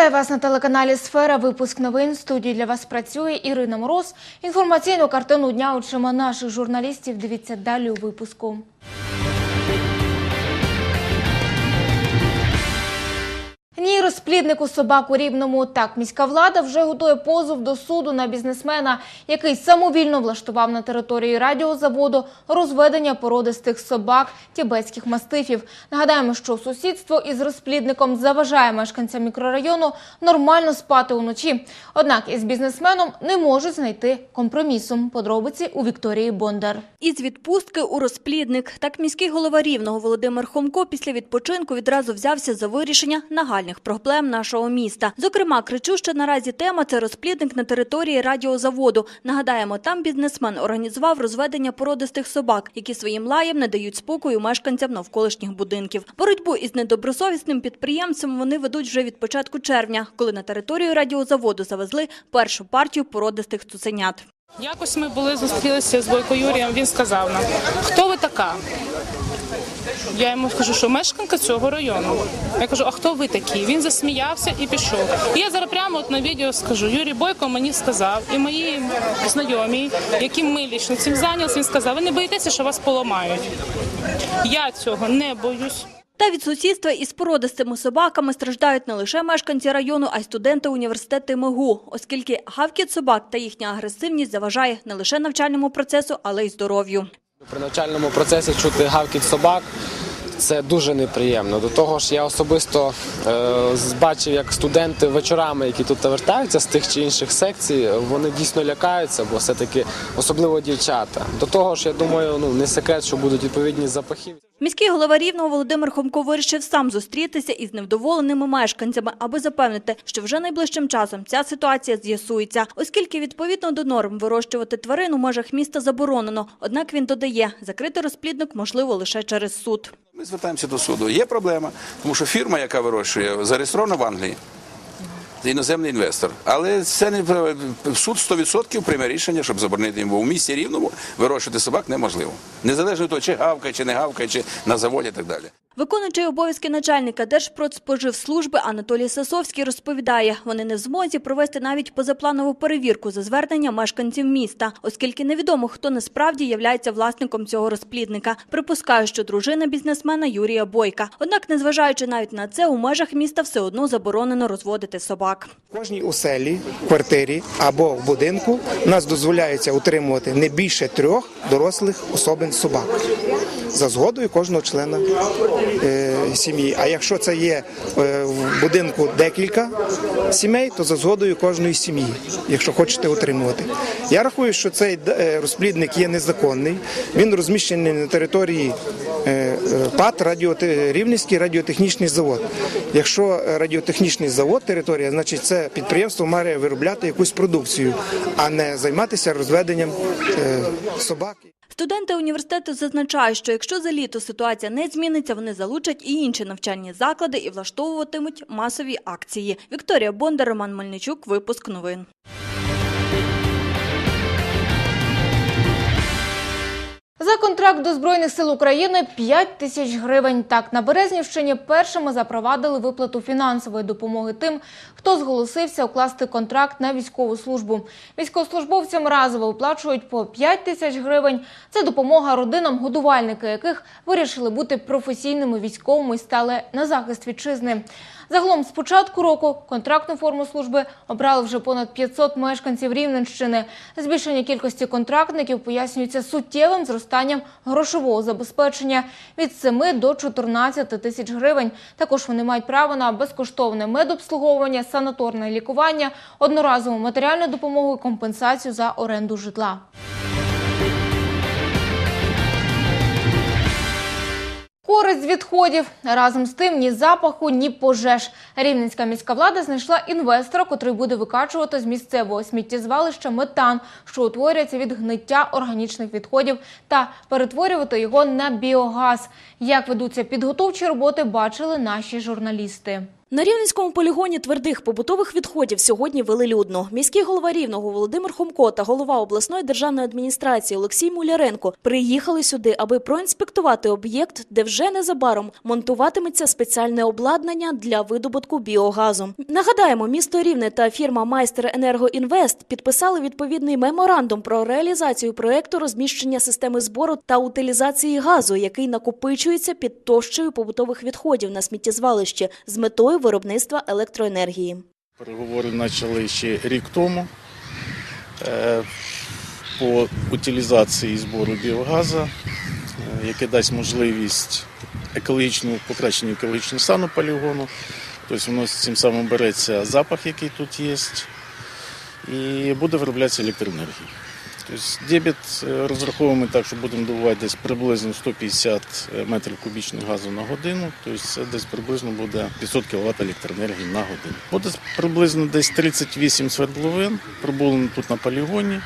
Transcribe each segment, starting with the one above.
Вітаю вас на телеканалі Сфера. Випуск новин студії для вас працює Ірина Мороз. Інформаційну картину дня очима наших журналістів. Дивіться далі у випуску. Ні, розпліднику собак у Рівному. Так, міська влада вже готує позов до суду на бізнесмена, який самовільно влаштував на території радіозаводу розведення породистих собак тібетських мастифів. Нагадаємо, що сусідство із розплідником заважає мешканцям мікрорайону нормально спати уночі. Однак із бізнесменом не можуть знайти компромісу. Подробиці у Вікторії Бондар. Із відпустки у розплідник. Так міський голова Рівного Володимир Хомко після відпочинку відразу взявся за вирішення нагальних проблем нашого міста. Зокрема, кричуща наразі тема – це розплідник на території радіозаводу. Нагадаємо, там бізнесмен організував розведення породистих собак, які своїм лаєм не дають спокою мешканцям навколишніх будинків. Боротьбу із недобросовісним підприємцем вони ведуть вже від початку червня, коли на територію радіозаводу завезли першу партію породистих цуценят. Якось ми були зустрілися з Бойко Юрієм. Він сказав нам, хто ви така? Я йому кажу, що мешканка цього району. Я кажу, а хто ви такі? Він засміявся і пішов. І я зараз прямо от на відео скажу. Юрій Бойко мені сказав, і мої знайомі, яким ми лічно цим зайнялися, він сказав, ви не боїтеся, що вас поламають. Я цього не боюсь. Та від сусідства із породистими собаками страждають не лише мешканці району, а й студенти університету МИГУ, оскільки гавкіт собак та їхня агресивність заважає не лише навчальному процесу, але й здоров'ю. При навчальному процесі чути гавкіт собак це дуже неприємно. До того ж, я особисто е, бачив, як студенти вечорами, які тут вертаються з тих чи інших секцій, вони дійсно лякаються, бо все-таки особливо дівчата. До того ж, я думаю, ну не секрет, що будуть відповідні запахи. Міський голова Рівного Володимир Хомко вирішив сам зустрітися із невдоволеними мешканцями, аби запевнити, що вже найближчим часом ця ситуація з'ясується, оскільки відповідно до норм вирощувати тварин у межах міста заборонено. Однак він додає, закрити розплідник можливо лише через суд. Ми звертаємося до суду. Є проблема, тому що фірма, яка вирощує, зареєстрована в Англії. Іноземний інвестор. Але це не суд 100% прийме рішення, щоб заборонити йому. Бо в місті рівному вирощувати собак неможливо. Незалежно від того, чи гавкає, чи не гавкає, чи на заводі і так далі. Виконуючий обов'язки начальника Держпродспоживслужби Анатолій Сасовський розповідає, вони не в змозі провести навіть позапланову перевірку за звернення мешканців міста, оскільки невідомо, хто насправді являється власником цього розплідника. Припускаю, що дружина бізнесмена Юрія Бойка. Однак, незважаючи навіть на це, у межах міста все одно заборонено розводити собак. Кожній оселі, квартирі або в будинку нас дозволяється утримувати не більше трьох дорослих особин собак за згодою кожного члена сім'ї. А якщо це є е, в будинку декілька сімей, то за згодою кожної сім'ї, якщо хочете утримувати. Я рахую, що цей е, розплідник є незаконний. Він розміщений на території е, е, ПАТ Рівненський радіотехнічний завод. Якщо радіотехнічний завод територія, значить це підприємство має виробляти якусь продукцію, а не займатися розведенням е, собак. Студенти університету зазначають, що якщо за літо ситуація не зміниться, вони залучать і інші навчальні заклади і влаштовуватимуть масові акції. Вікторія Бондар, Роман Мельничук, випуск новин. За контракт до Збройних сил України 5 тисяч гривень. Так, на Березнівщині першими запровадили виплату фінансової допомоги тим, хто зголосився укласти контракт на військову службу. Військовослужбовцям разово виплачують по 5 тисяч гривень. Це допомога родинам, годувальники яких вирішили бути професійними військовими і стали на захист вітчизни. Загалом з початку року контрактну форму служби обрали вже понад 500 мешканців Рівненщини. Збільшення кількості контрактників пояснюється суттєвим зростанням грошового забезпечення від 7 до 14 тисяч гривень. Також вони мають право на безкоштовне медобслуговування, санаторне лікування, одноразову матеріальну допомогу і компенсацію за оренду житла. Користь з відходів разом з тим ні запаху, ні пожеж. Рівненська міська влада знайшла інвестора, котрий буде викачувати з місцевого сміттєзвалища метан, що утворюється від гниття органічних відходів, та перетворювати його на біогаз. Як ведуться підготовчі роботи, бачили наші журналісти. На Рівненському полігоні твердих побутових відходів сьогодні велелюдно. Міський голова Рівного Володимир Хомко та голова обласної державної адміністрації Олексій Муляренко приїхали сюди, аби проінспектувати об'єкт, де вже незабаром монтуватиметься спеціальне обладнання для видобутку біогазу. Нагадаємо, місто Рівне та фірма Майстер Енергоінвест підписали відповідний меморандум про реалізацію проекту розміщення системи збору та утилізації газу, який накопичується під товщею побутових відходів на сміттєзвалищі з метою виробництва електроенергії. Переговори почали ще рік тому е, по утилізації збору біогазу, е, яке дасть можливість екологічного покращення екологічного стану полігону. Тобто воно цим самим береться запах, який тут є, і буде вироблятися електроенергія. Тобто дебіт е, розраховуємо так, що будемо добувати десь приблизно 150 метрів кубічних газу на годину, тобто це десь приблизно буде 500 кВт електроенергії на годину. Буде приблизно десь 38 свердловин, пробулено тут на полігоні.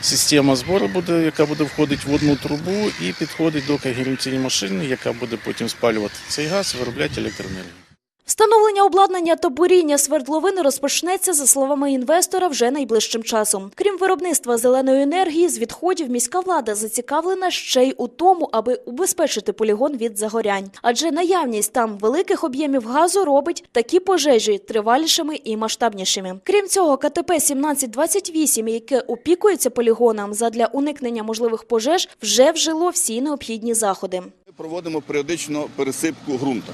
Система збору буде, яка буде входити в одну трубу і підходить до когеренційної машини, яка буде потім спалювати цей газ і виробляти електроенергію. Встановлення обладнання та буріння свердловини розпочнеться, за словами інвестора, вже найближчим часом. Крім виробництва зеленої енергії, з відходів міська влада зацікавлена ще й у тому, аби убезпечити полігон від загорянь. Адже наявність там великих об'ємів газу робить такі пожежі тривалішими і масштабнішими. Крім цього, КТП 1728, яке опікується полігоном задля уникнення можливих пожеж, вже вжило всі необхідні заходи. Ми проводимо періодично пересипку ґрунту.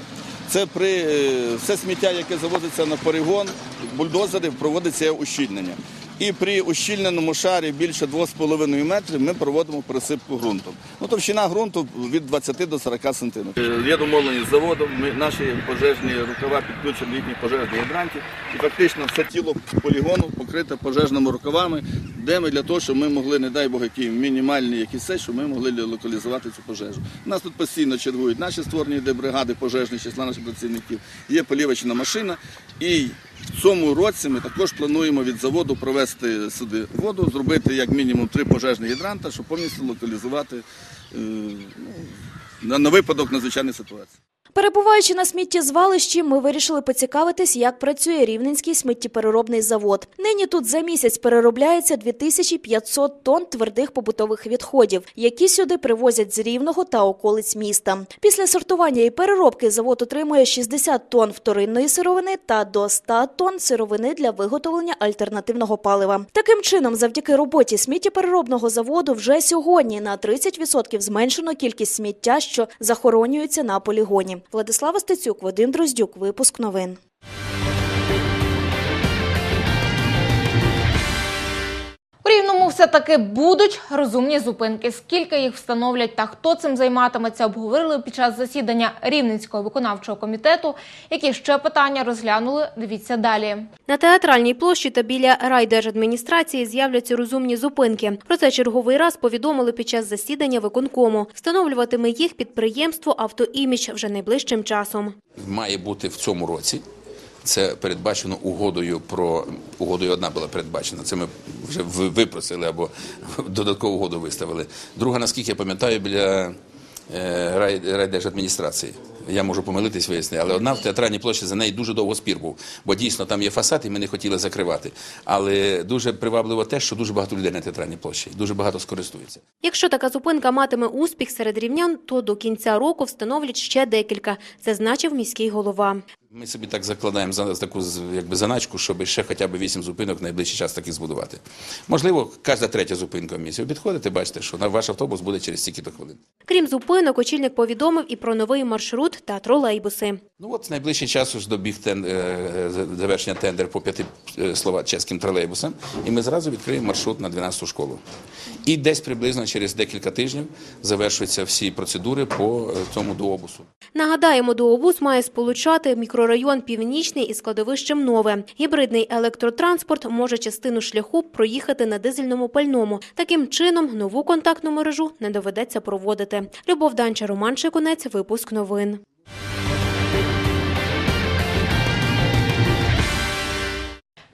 Це при е, все сміття, яке завозиться на полігон, бульдозери проводиться ущільнення. І при ущільненому шарі більше 2,5 метрів ми проводимо пересипку ґрунту. Ну, товщина ґрунту від 20 до 40 сантиметрів. Є домовленість з заводом, ми, наші пожежні рукава підключені до їхніх пожежних гідрантів. І фактично все тіло полігону покрите пожежними рукавами, де ми для того, щоб ми могли, не дай Бог, які мінімальні якісь це, щоб ми могли локалізувати цю пожежу. У нас тут постійно чергують наші створені бригади пожежні, числа наших працівників. Є полівочна машина. І в цьому році ми також плануємо від заводу провести сюди воду, зробити як мінімум три пожежні гідранта, щоб повністю локалізувати е, ну, на випадок надзвичайної ситуації. Перебуваючи на сміттєзвалищі, ми вирішили поцікавитись, як працює Рівненський сміттєпереробний завод. Нині тут за місяць переробляється 2500 тонн твердих побутових відходів, які сюди привозять з Рівного та околиць міста. Після сортування і переробки завод отримує 60 тонн вторинної сировини та до 100 тонн сировини для виготовлення альтернативного палива. Таким чином, завдяки роботі сміттєпереробного заводу, вже сьогодні на 30% зменшено кількість сміття, що захоронюється на полігоні. Владислава Стецюк, Вадим Дроздюк. Випуск новин. Рівному все-таки будуть розумні зупинки. Скільки їх встановлять та хто цим займатиметься, обговорили під час засідання Рівненського виконавчого комітету. Які ще питання розглянули, дивіться далі. На театральній площі та біля райдержадміністрації з'являться розумні зупинки. Про це черговий раз повідомили під час засідання виконкому. Встановлюватиме їх підприємство «Автоімідж» вже найближчим часом. Має бути в цьому році. Це передбачено угодою про угодою одна була передбачена. Це ми вже випросили або додаткову угоду виставили. Друга, наскільки я пам'ятаю, біля е, райдержадміністрації. Я можу помилитись, вияснити, але одна в театральній площі за неї дуже довго спір був, бо дійсно там є фасад, і ми не хотіли закривати. Але дуже привабливо те, що дуже багато людей на театральній площі, дуже багато скористується. Якщо така зупинка матиме успіх серед рівнян, то до кінця року встановлять ще декілька, зазначив міський голова. Ми собі так закладаємо за таку якби заначку, щоб ще хоча б вісім зупинок в найближчий час таких збудувати. Можливо, кожна третя зупинка в місті. Ви підходите, бачите, що на ваш автобус буде через стільки-то хвилин. Крім зупинок, очільник повідомив і про новий маршрут та тролейбуси. Ну от найближчий час ж добіг тен, е, завершення тендер по п'яти е, слова чеським тролейбусам, і ми зразу відкриємо маршрут на 12-ту школу. І десь приблизно через декілька тижнів завершуються всі процедури по е, цьому дообусу. Нагадаємо, дообус має сполучати мікрорайон Північний із складовищем Нове. Гібридний електротранспорт може частину шляху проїхати на дизельному пальному. Таким чином, нову контактну мережу не доведеться проводити. Любов Данча, Роман Шикунець, випуск новин.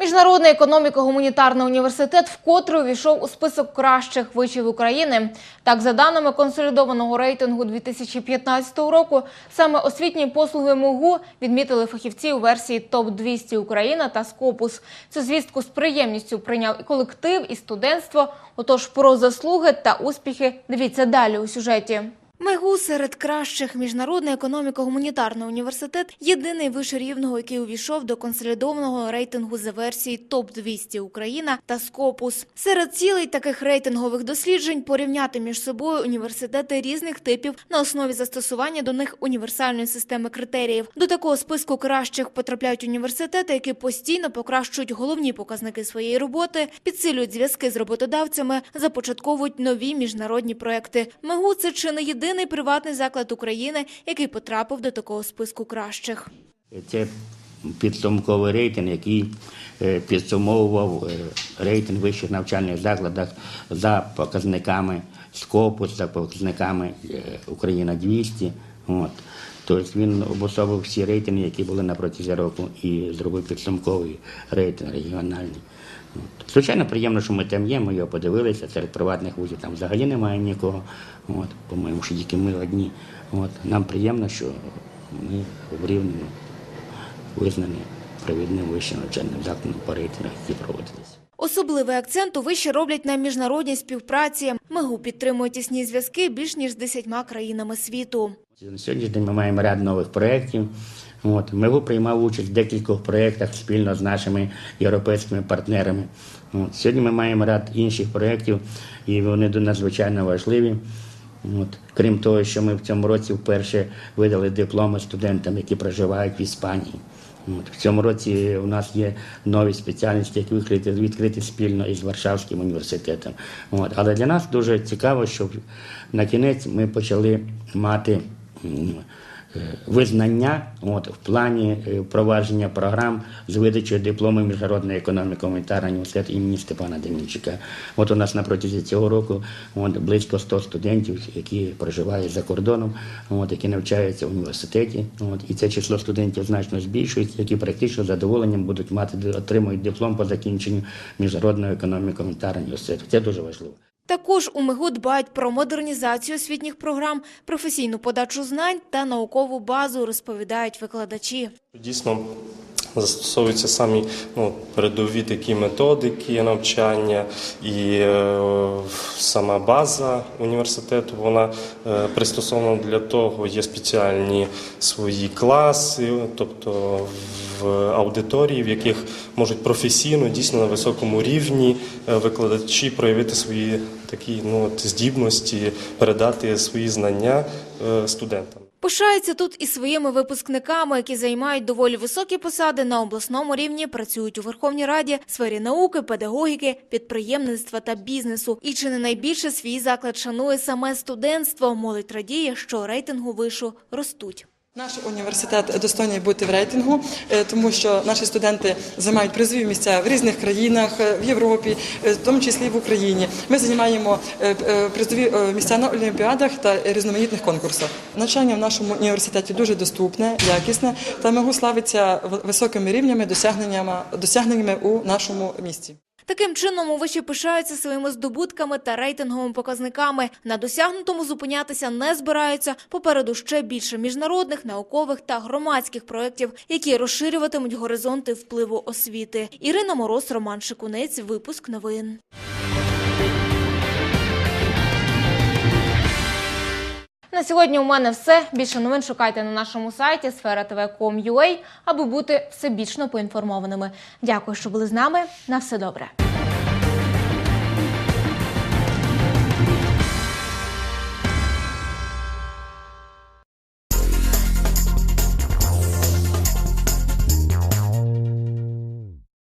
Міжнародний економіко-гуманітарний університет вкотре увійшов у список кращих вишів України. Так, за даними консолідованого рейтингу 2015 року, саме освітні послуги МОГУ відмітили фахівці у версії ТОП 200 Україна та Скопус. Цю звістку з приємністю прийняв і колектив, і студентство. Отож, про заслуги та успіхи дивіться далі у сюжеті. МЕГУ серед кращих міжнародний економіко-гуманітарний університет єдиний виш рівного, який увійшов до консолідованого рейтингу за версії ТОП 200 Україна та Скопус. Серед цілей таких рейтингових досліджень порівняти між собою університети різних типів на основі застосування до них універсальної системи критеріїв. До такого списку кращих потрапляють університети, які постійно покращують головні показники своєї роботи, підсилюють зв'язки з роботодавцями, започатковують нові міжнародні проекти. МЕГУ це чи не єдиний приватний заклад України, який потрапив до такого списку кращих. Це підсумковий рейтинг, який е, підсумовував е, рейтинг вищих навчальних закладах за показниками Скопус, за показниками е, Україна 200. От. Тобто він обособив всі рейтинги, які були на протязі року, і зробив підсумковий рейтинг регіональний. Звичайно, приємно, що ми там є, ми його подивилися, серед приватних вузів там взагалі немає нікого. От. По-моєму, що тільки ми одні. От. Нам приємно, що ми в рівному визнані провідним вищим навчальним закладом по рейтингах, які проводились. Особливий акцент у виші роблять на міжнародній співпраці. МЕГУ підтримує тісні зв'язки більш ніж з десятьма країнами світу. На сьогоднішній день ми маємо ряд нових проєктів. От. МЕГУ приймав участь в декількох проєктах спільно з нашими європейськими партнерами. От. Сьогодні ми маємо ряд інших проєктів, і вони нас важливі. От. Крім того, що ми в цьому році вперше видали дипломи студентам, які проживають в Іспанії. От. В цьому році у нас є нові спеціальності, які відкриті, відкриті спільно із Варшавським університетом. От. Але для нас дуже цікаво, що на кінець ми почали мати визнання от, в плані е, впровадження програм з видачі диплому міжнародної економіки гуманітарного університету імені Степана Демінчика. От у нас на протязі цього року от, близько 100 студентів, які проживають за кордоном, от, які навчаються в університеті. От, і це число студентів значно збільшується, які практично задоволенням будуть мати отримують диплом по закінченню міжнародної економіки гуманітарного університету. Це дуже важливо. Також у МИГУ дбають про модернізацію освітніх програм, професійну подачу знань та наукову базу, розповідають викладачі. Дійсно застосовуються самі ну, передові такі методики навчання, і е, сама база університету вона е, пристосована для того. Є спеціальні свої класи, тобто в аудиторії, в яких можуть професійно, дійсно на високому рівні е, викладачі проявити свої такі ну, от, здібності, передати свої знання студентам. Пишаються тут і своїми випускниками, які займають доволі високі посади на обласному рівні, працюють у Верховній Раді, сфері науки, педагогіки, підприємництва та бізнесу. І чи не найбільше свій заклад шанує саме студентство. Молодь радіє, що рейтингу вишу ростуть. Наш університет достойний бути в рейтингу, е, тому що наші студенти займають призові місця в різних країнах, е, в Європі, е, в тому числі в Україні. Ми займаємо призові місця на олімпіадах та різноманітних конкурсах. Навчання в нашому університеті дуже доступне, якісне та МИГУ славиться в- високими рівнями досягненнями у нашому місті. Таким чином, овочі пишаються своїми здобутками та рейтинговими показниками. На досягнутому зупинятися не збираються. Попереду ще більше міжнародних, наукових та громадських проєктів, які розширюватимуть горизонти впливу освіти. Ірина Мороз, Роман Шикунець. Випуск новин. На сьогодні у мене все. Більше новин шукайте на нашому сайті sfera.tv.com.ua, аби бути всебічно поінформованими. Дякую, що були з нами. На все добре.